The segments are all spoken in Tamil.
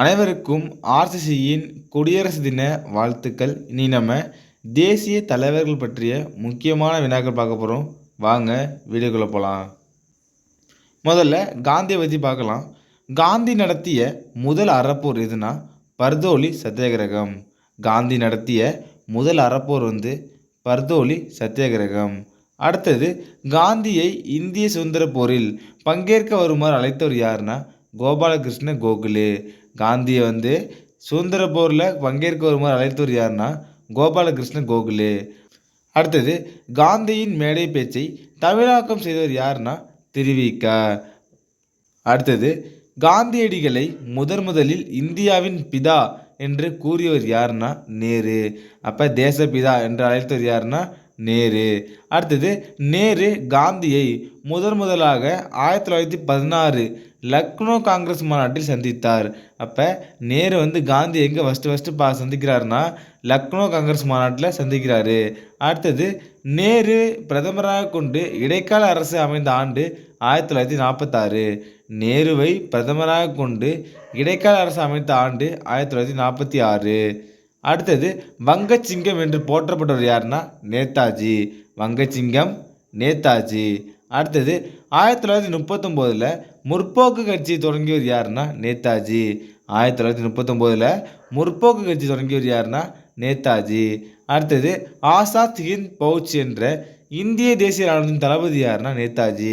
அனைவருக்கும் ஆர்சிசியின் குடியரசு தின வாழ்த்துக்கள். இனி நம்ம தேசிய தலைவர்கள் பற்றிய முக்கியமான வினாக்கள் பார்க்க போகிறோம் வாங்க வீடியோக்குள்ளே போகலாம் முதல்ல காந்தியை பற்றி பார்க்கலாம். காந்தி நடத்திய முதல் அறப்போர் எதுனா? பர்தோலி சத்தியாகிரகம். காந்தி நடத்திய முதல் அறப்போர் வந்து பர்தோலி சத்தியாகிரகம். அடுத்தது காந்தியை இந்திய சுதந்திர போரில் பங்கேற்க வருமாறு அழைத்தவர் யாருன்னா? கோபாலகிருஷ்ண கோகுலே. காந்தியை வந்து சுதந்திர போரில் பங்கேற்க வருமாறு அழைத்தவர் யாருன்னா கோபாலகிருஷ்ண கோகுலே. அடுத்தது காந்தியின் மேடை பேச்சை தமிழாக்கம் செய்தவர் யாருன்னா திருவிக அடுத்தது காந்தியடிகளை முதன் முதலில் இந்தியாவின் பிதா என்று கூறியவர் யாருன்னா நேரு. அப்போ தேசப்பிதா என்று அழைத்தவர் யாருன்னா நேரு. அடுத்தது நேரு காந்தியை முதன் முதலாக ஆயிரத்தி தொள்ளாயிரத்தி பதினாறு லக்னோ காங்கிரஸ் மாநாட்டில் சந்தித்தார். அப்போ நேரு வந்து காந்தி எங்கே ஃபஸ்ட்டு ஃபஸ்ட்டு பா சந்திக்கிறாருன்னா லக்னோ காங்கிரஸ் மாநாட்டில் சந்திக்கிறாரு. அடுத்தது நேரு பிரதமராக கொண்டு இடைக்கால அரசு அமைந்த ஆண்டு ஆயிரத்தி தொள்ளாயிரத்தி நாற்பத்தாறு. நேருவை பிரதமராக கொண்டு இடைக்கால அரசு அமைத்த ஆண்டு ஆயிரத்தி தொள்ளாயிரத்தி நாற்பத்தி ஆறு. அடுத்தது வங்கச்சிங்கம் என்று போற்றப்பட்டவர் யாருன்னா நேதாஜி. வங்கச்சிங்கம் நேதாஜி. அடுத்தது ஆயிரத்தி தொள்ளாயிரத்தி முப்பத்தொம்போதில் முற்போக்கு கட்சி தொடங்கியவர் யாருன்னா நேதாஜி. ஆயிரத்தி தொள்ளாயிரத்தி முப்பத்தொம்போதில் முற்போக்கு கட்சி தொடங்கியவர் யாருன்னா நேதாஜி. அடுத்தது ஆசாத் ஹிந்த் பவுச் என்ற இந்திய தேசிய ராணுவத்தின் தளபதி யாருன்னா நேதாஜி.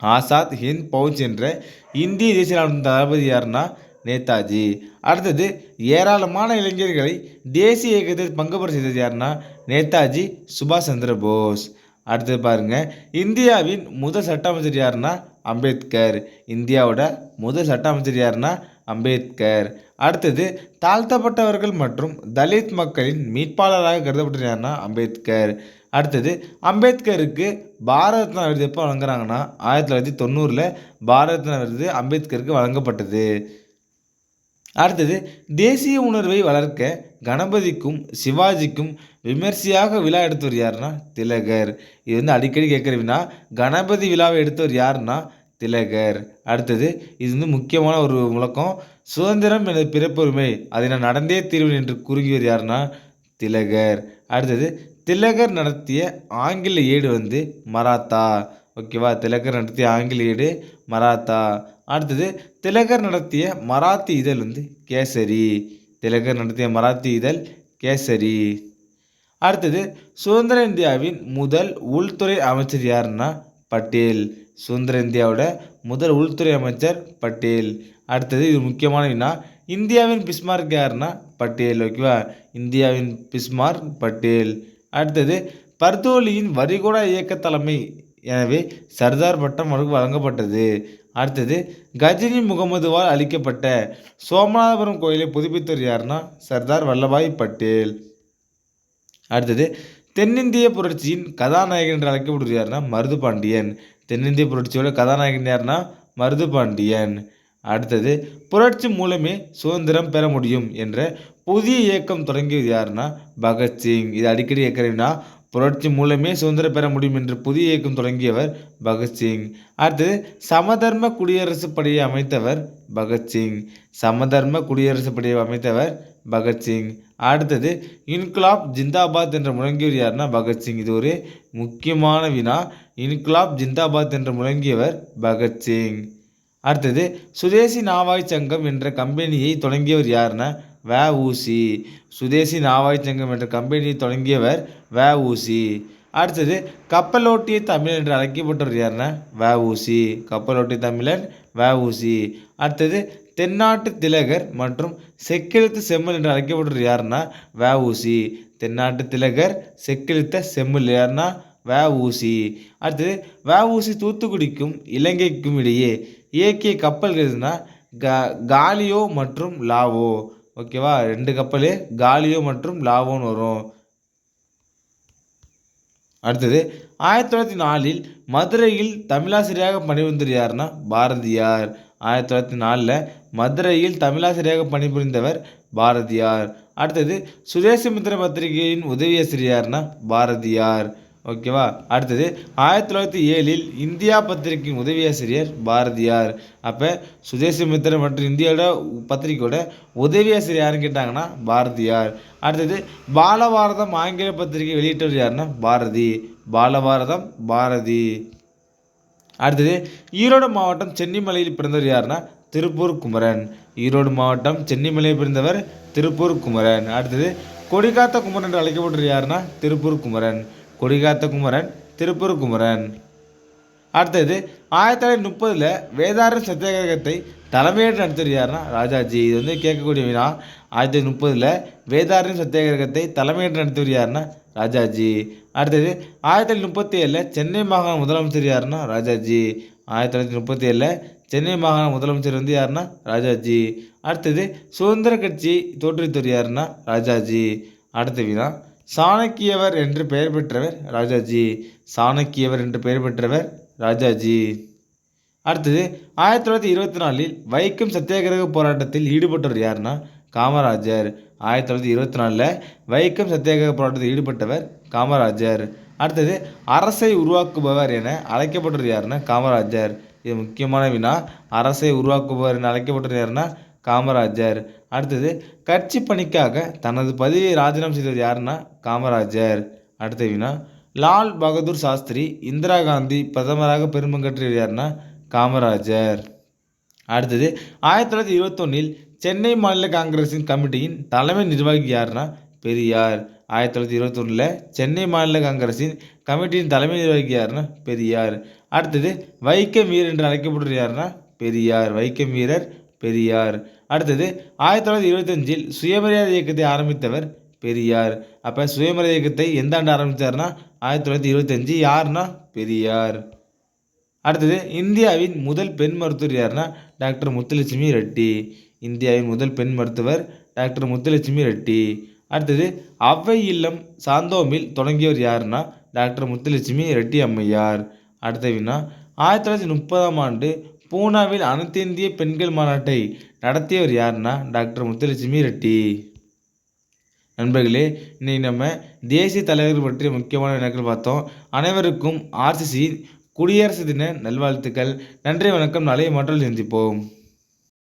ஆசாத் ஹிந்த் பவுச் என்ற இந்திய தேசிய ராணுவத்தின் தளபதி யாருன்னா நேதாஜி. அடுத்தது ஏராளமான இளைஞர்களை தேசிய இயக்கத்தில் பங்குபெற செய்தது யாருன்னா நேதாஜி சுபாஷ் சந்திர போஸ். அடுத்தது பாருங்க இந்தியாவின் முதல் சட்ட அமைச்சர் யாருன்னா அம்பேத்கர். இந்தியாவோட முதல் சட்ட அமைச்சர் யாருன்னா அம்பேத்கர். அடுத்தது தாழ்த்தப்பட்டவர்கள் மற்றும் தலித் மக்களின் மீட்பாளராக கருதப்பட்டது யாருன்னா அம்பேத்கர். அடுத்தது அம்பேத்கருக்கு பாரத ரத்னா விருது எப்போ வழங்குறாங்கன்னா ஆயிரத்தி தொள்ளாயிரத்தி தொண்ணூறில் பாரத ரத்னா விருது அம்பேத்கருக்கு வழங்கப்பட்டது. அடுத்தது தேசிய உணர்வை வளர்க்க கணபதிக்கும் சிவாஜிக்கும் விமர்சையாக விழா எடுத்தவர் யாருன்னா திலகர். இது வந்து அடிக்கடி கேட்குற வினா கணபதி விழாவை எடுத்தவர் யாருன்னா திலகர். அடுத்தது இது வந்து முக்கியமான ஒரு முழக்கம் சுதந்திரம் எனது பிறப்புரிமை அதை நான் நடந்தே தீர்வேன் என்று கூறுகியவர் யாருன்னா திலகர். அடுத்தது திலகர் நடத்திய ஆங்கில ஏடு வந்து மராத்தா. ஓகேவா? திலகர் நடத்திய ஆங்கில ஏடு மராத்தா. அடுத்தது திலகர் நடத்திய மராத்தி இதழ் வந்து கேசரி. திலகர் நடத்திய மராத்தி இதழ் கேசரி. அடுத்தது சுதந்திர இந்தியாவின் முதல் உள்துறை அமைச்சர் யாருன்னா பட்டேல். சுதந்திர இந்தியாவோட முதல் உள்துறை அமைச்சர் பட்டேல். அடுத்தது இது முக்கியமான வினா இந்தியாவின் பிஸ்மார்க் யாருன்னா பட்டேல் ஓகேவா? இந்தியாவின் பிஸ்மார்க் பட்டேல். அடுத்தது பர்தோலியின் வரிகோடா இயக்க தலைமை எனவே சர்தார் பட்டம் அவருக்கு வழங்கப்பட்டது. அடுத்தது கஜினி முகமதுவால் அளிக்கப்பட்ட சோமநாதபுரம் கோயிலை புதுப்பித்தவர் யாருன்னா சர்தார் வல்லபாய் பட்டேல். அடுத்தது தென்னிந்திய புரட்சியின் கதாநாயகன் என்று அழைக்கப்படுவது யாருன்னா மருது பாண்டியன். தென்னிந்திய புரட்சியோட கதாநாயகன் யாருன்னா மருது பாண்டியன். அடுத்தது புரட்சி மூலமே சுதந்திரம் பெற முடியும் என்ற புதிய இயக்கம் தொடங்கியது யாருன்னா பகத்சிங். இது அடிக்கடி கேட்குறீங்கன்னா புரட்சி மூலமே சுதந்திரம் பெற முடியும் என்று புதிய இயக்கம் தொடங்கியவர் பகத்சிங் அடுத்தது சமதர்ம குடியரசு படையை அமைத்தவர் பகத்சிங் சமதர்ம குடியரசு படையை அமைத்தவர் பகத்சிங் அடுத்தது இன்குலாப் ஜிந்தாபாத் என்ற முழங்கியவர் யாருன்னா பகத்சிங் இது ஒரு முக்கியமான வினா. இன்குலாப் ஜிந்தாபாத் என்று முழங்கியவர் பகத்சிங் அடுத்தது சுதேசி நாவாய் சங்கம் என்ற கம்பெனியை தொடங்கியவர் யாருன்னா வ ஊசி சுதேசி நாவாய் சங்கம் என்ற கம்பெனியை தொடங்கியவர் வ ஊசி அடுத்தது கப்பலோட்டிய தமிழன் என்று அழைக்கப்பட்டவர் யாருன்னா? வ ஊசி கப்பலோட்டிய தமிழன் வ ஊசி அடுத்தது தென்னாட்டு திலகர் மற்றும் செக்கெழுத்து செம்மல் என்று அழைக்கப்பட்டவர் யாருன்னா? வ ஊசி தென்னாட்டு திலகர் செக்கெழுத்த செம்மல் யாருன்னா? வ ஊசி அடுத்தது வ ஊசி தூத்துக்குடிக்கும் இலங்கைக்கும் இடையே இயக்கிய கப்பல் கா காலியோ மற்றும் லாவோ. ஓகேவா? ரெண்டு கப்பல் காலியோ மற்றும் லாவோன்னு வரும். அடுத்தது ஆயிரத்தி தொள்ளாயிரத்தி நாலில் மதுரையில் தமிழாசிரியராக பணிபுரிந்தர் யாருன்னா பாரதியார். ஆயிரத்தி தொள்ளாயிரத்தி நாலில் மதுரையில் தமிழாசிரியராக பணிபுரிந்தவர் பாரதியார். அடுத்தது சுதேசமித்திர பத்திரிகையின் உதவியாசிரியர் யாருன்னா பாரதியார். ஓகேவா? அடுத்தது ஆயிரத்தி தொள்ளாயிரத்தி ஏழில் இந்தியா பத்திரிகையின் உதவியாசிரியர் பாரதியார். அப்போ சுதேசமித்திரன் மற்றும் இந்தியாவோட பத்திரிகையோட உதவியாசிரியர் யாருன்னு கேட்டாங்கன்னா பாரதியார். அடுத்தது பாலபாரதம் ஆங்கில பத்திரிகை வெளியிட்டவர் யாருன்னா பாரதி. பாலபாரதம் பாரதி. அடுத்தது ஈரோடு மாவட்டம் சென்னிமலையில் பிறந்தவர் யாருன்னா திருப்பூர் குமரன். ஈரோடு மாவட்டம் சென்னிமலையில் பிறந்தவர் திருப்பூர் குமரன். அடுத்தது கொடிகாத்த குமரன் என்று அழைக்கப்பட்டவர் யாருன்னா திருப்பூர் குமரன். கொடிகாத்த குமரன் திருப்பூர் குமரன். அடுத்தது ஆயிரத்தி தொள்ளாயிரத்தி முப்பதில் வேதாரண்ய சத்தியாகிரகத்தை தலைமையேற்று நடத்தியவர் யாருன்னா ராஜாஜி. இது வந்து கேட்கக்கூடிய வினா ஆயிரத்தி தொள்ளாயிரத்தி முப்பதில் வேதாரண்ய சத்தியாகிரகத்தை தலைமையேற்று நடத்தியவர் யாருன்னா ராஜாஜி. அடுத்தது ஆயிரத்தி தொள்ளாயிரத்தி முப்பத்தி ஏழில் சென்னை மாகாண முதலமைச்சர் யாருன்னா ராஜாஜி. ஆயிரத்தி தொள்ளாயிரத்தி முப்பத்தி ஏழில் சென்னை மாகாண முதலமைச்சர் வந்து யாருன்னா ராஜாஜி. அடுத்தது சுதந்திர கட்சி தோற்றுவித்தவர் யாருன்னா ராஜாஜி. அடுத்த வினா சாணக்கியவர் என்று பெயர் பெற்றவர் ராஜாஜி. சாணக்கியவர் என்று பெயர் பெற்றவர் ராஜாஜி. அடுத்தது ஆயிரத்தி தொள்ளாயிரத்தி இருபத்தி நாலில் வைக்கம் சத்தியாகிரக போராட்டத்தில் ஈடுபட்டவர் யாருன்னா காமராஜர். ஆயிரத்தி தொள்ளாயிரத்தி இருபத்தி நாலில் வைக்கம் சத்தியாகிரக போராட்டத்தில் ஈடுபட்டவர் காமராஜர். அடுத்தது அரசை உருவாக்குபவர் என அழைக்கப்பட்டவர் யாருன்னா காமராஜர். இது முக்கியமான வினா. அரசை உருவாக்குபவர் என அழைக்கப்பட்டவர் யாருன்னா காமராஜர். அடுத்தது கட்சி பணிக்காக தனது பதவியை ராஜினாமா செய்தது யாருன்னா காமராஜர். அடுத்த வினா லால் பகதூர் சாஸ்திரி இந்திரா காந்தி பிரதமராக பெரும்பங்கற்றியவர் யாருன்னா காமராஜர். அடுத்தது ஆயிரத்தி தொள்ளாயிரத்தி இருபத்தொன்னில் சென்னை மாநில காங்கிரஸின் கமிட்டியின் தலைமை நிர்வாகி யாருன்னா பெரியார். ஆயிரத்தி தொள்ளாயிரத்தி இருபத்தொன்னில் சென்னை மாநில காங்கிரஸின் கமிட்டியின் தலைமை நிர்வாகி யாருன்னா பெரியார். அடுத்தது வைக்கம் வீரர் என்று அழைக்கப்படுற யாருன்னா பெரியார். வைக்கம் வீரர் பெரியார். அடுத்தது ஆயிரத்தி தொள்ளாயிரத்தி இருபத்தஞ்சில் சுயமரியாதை இயக்கத்தை ஆரம்பித்தவர் பெரியார். அப்போ சுயமரியாதை இயக்கத்தை எந்த ஆண்டு ஆரம்பித்தார்னா? ஆயிரத்தி தொள்ளாயிரத்தி இருபத்தஞ்சி யாருன்னா பெரியார். அடுத்தது இந்தியாவின் முதல் பெண் மருத்துவர் யாருன்னா டாக்டர் முத்துலட்சுமி ரெட்டி. இந்தியாவின் முதல் பெண் மருத்துவர் டாக்டர் முத்துலட்சுமி ரெட்டி. அடுத்தது அவ்வை இல்லம் சாந்தோமில் தொடங்கியவர் யாருன்னா டாக்டர் முத்துலட்சுமி ரெட்டி அம்மையார். அடுத்த வினா ஆயிரத்தி தொள்ளாயிரத்தி முப்பதாம் ஆண்டு பூனாவில் அனைத்து இந்திய பெண்கள் மாநாட்டை நடத்தியவர் யாருன்னா டாக்டர் முத்துலட்சுமி ரெட்டி. நண்பர்களே இன்னைக்கு நம்ம தேசிய தலைவர்கள் பற்றிய முக்கியமான வினாக்கள் பார்த்தோம். அனைவருக்கும் ஆர்சிசி குடியரசு தின நல்வாழ்த்துக்கள். நன்றி வணக்கம். நாளை மற்றொரு சந்திப்போம்